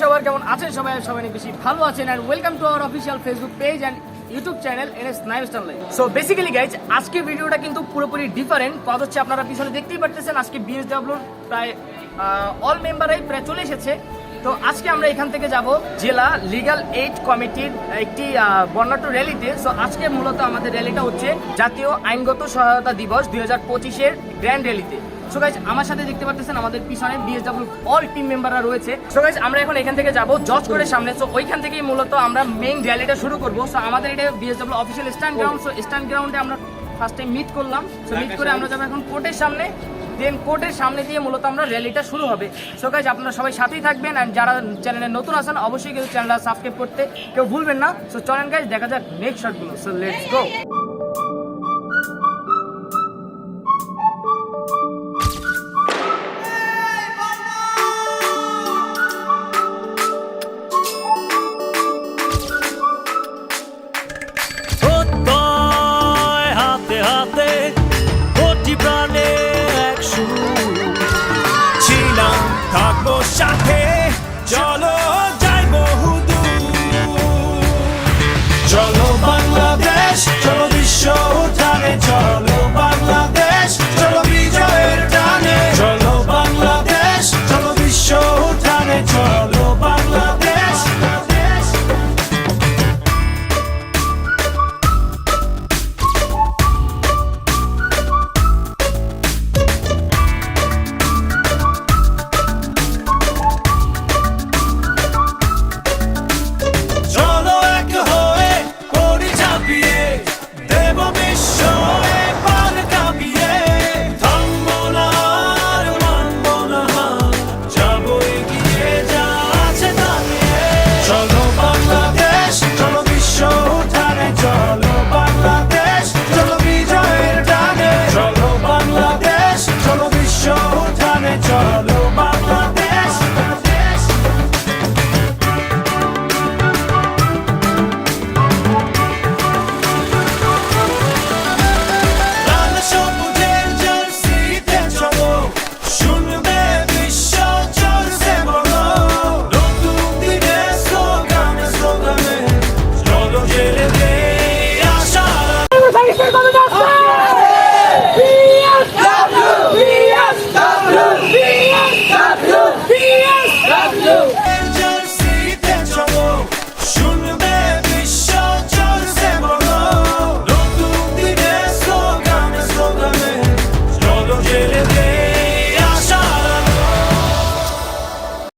সবার? কেমন আছেন সবাই? সবাই বেশি ভালো আছেন। And welcome to our official Facebook page and YouTube channel N S naive star live so basically guys আজকে ভিডিওটা কিন্তু পুরোপুরি ডিফারেন্ট কথা হচ্ছে আপনারা পিছনে দেখতেই পারতেছেন আজকে বিএসডব্লিউর প্রায় অল মেম্বারাই প্রায় চলে এসেছে। তো আজকে আমরা এখান থেকে যাব জেলা লিগাল এইড কমিটির একটি আহ, বর্ণাঢ্য র্যালিতে সো আজকে মূলত আমাদের র্যালিটা হচ্ছে জাতীয় আইনগত সহায়তা দিবস দুই হাজার পঁচিশের গ্র্যান্ড র্যালিতে সো গাইজ আমার সাথে দেখতে পাচ্ছেন আমাদের পিছনে বিএসডব্লিউ অল টিম মেম্বাররা রয়েছে। সো গাইজ আমরা এখন এখান থেকে যাব জজ করে সামনে। সো ওইখান থেকেই মূলত আমরা মেইন র্যালিটা শুরু করব। সো আমাদের এটা BSW official stand ground so stand গ্রাউন্ডে আমরা ফার্স্ট টাইম মিট করলাম। সো মিট করে আমরা যাব এখন কোর্টের সামনে। দেন কোর্টের সামনে দিয়ে মূলত আমরা র্যালিটা শুরু হবে। সো গাইজ আপনারা সবাই সাথেই থাকবেন। অ্যান্ড যারা চ্যানেলে নতুন আছেন, অবশ্যই কিন্তু চ্যানেলটা সাবস্ক্রাইব করতে কেউ ভুলবেন না। সো চলেন গাইজ দেখা যাক নেক্সট শটগুলো সো লেটস গো সাথে কোটি প্রাণে এক সুর। ছিলাম থাকব সাথে চলো